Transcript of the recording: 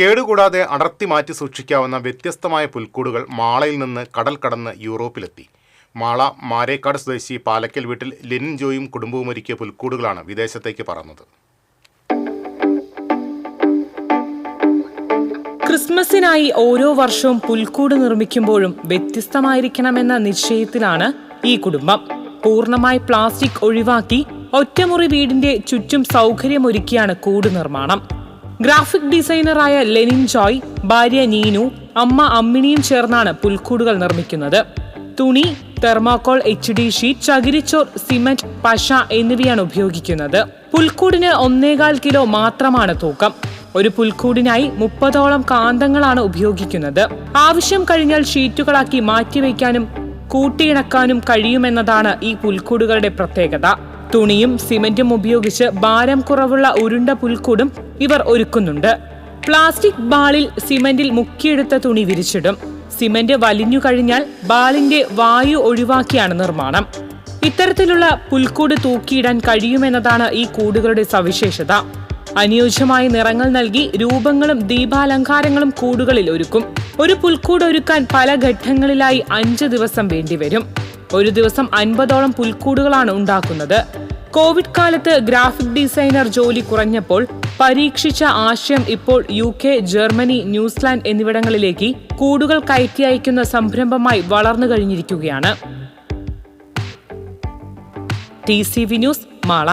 കേടുകൂടാതെ അടർത്തി മാറ്റി സൂക്ഷിക്കാവുന്ന വ്യത്യസ്തമായ പുൽക്കൂടുകൾ മാളയിൽ നിന്ന് കടൽ കടന്ന് യൂറോപ്പിലെത്തി. മാള മാരേക്കാട് സ്വദേശി പാലക്കൽ വീട്ടിൽ ലെനിൻ ജോയും കുടുംബവും ഒരുക്കിയ പുൽക്കൂടുകളാണ് വിദേശത്തേക്ക് പറന്നത്. ക്രിസ്മസിനായി ഓരോ വർഷവും പുൽക്കൂട് നിർമ്മിക്കുമ്പോഴും വ്യത്യസ്തമായിരിക്കണമെന്ന നിശ്ചയത്തിലാണ് ഈ കുടുംബം. പൂർണമായി പ്ലാസ്റ്റിക് ഒഴിവാക്കി ഒറ്റമുറി വീടിന്റെ ചുറ്റും സൗകര്യമൊരുക്കിയാണ് കൂട് നിർമ്മാണം. ഗ്രാഫിക് ഡിസൈനറായ ലെനിൻ ജോയ് ഭാര്യ നീനു അമ്മ അമ്മിണിയും ചേർന്നാണ് പുൽക്കൂടുകൾ നിർമ്മിക്കുന്നത്. തുണി തെർമാക്കോൾ എച്ച് ഡി ഷീറ്റ് ചകിരിച്ചോർ സിമന്റ് പശ എന്നിവയാണ് ഉപയോഗിക്കുന്നത്. പുൽക്കൂടിന് ഒന്നേകാൽ കിലോ മാത്രമാണ് തൂക്കം. ഒരു പുൽക്കൂടിനായി മുപ്പതോളം കാന്തങ്ങളാണ് ഉപയോഗിക്കുന്നത്. ആവശ്യം കഴിഞ്ഞാൽ ഷീറ്റുകളാക്കി മാറ്റിവെക്കാനും കൂട്ടിയിണക്കാനും കഴിയുമെന്നതാണ് ഈ പുൽക്കൂടുകളുടെ പ്രത്യേകത. തുണിയും സിമന്റും ഉപയോഗിച്ച് ഭാരം കുറവുള്ള ഉരുണ്ട പുൽക്കൂടും ഇവർ ഒരുക്കുന്നുണ്ട്. പ്ലാസ്റ്റിക് ബാളിൽ സിമന്റിൽ മുക്കിയെടുത്ത തുണി വിരിച്ചിടും. സിമന്റ് വലിഞ്ഞു കഴിഞ്ഞാൽ ബാളിന്റെ വായു ഒഴിവാക്കിയാണ് നിർമ്മാണം. ഇത്തരത്തിലുള്ള പുൽക്കൂട് തൂക്കിയിടാൻ കഴിയുമെന്നതാണ് ഈ കൂടുകളുടെ സവിശേഷത. അനുയോജ്യമായ നിറങ്ങൾ നൽകി രൂപങ്ങളും ദീപാലങ്കാരങ്ങളും കൂടുകളിൽ ഒരുക്കും. ഒരു പുൽക്കൂട് ഒരുക്കാൻ പല ഘട്ടങ്ങളിലായി അഞ്ച് ദിവസം വേണ്ടിവരും. ഒരു ദിവസം അൻപതോളം പുൽക്കൂടുകളാണ് ഉണ്ടാക്കുന്നത്. കോവിഡ് കാലത്ത് ഗ്രാഫിക് ഡിസൈനർ ജോലി കുറഞ്ഞപ്പോൾ പരീക്ഷിച്ച ആശയം ഇപ്പോൾ യു കെ ജർമ്മനി ന്യൂസിലാൻഡ് എന്നിവിടങ്ങളിലേക്ക് കൂടുകൾ കയറ്റി അയക്കുന്ന സംരംഭമായി വളർന്നു കഴിഞ്ഞിരിക്കുകയാണ്. T C V news Mala.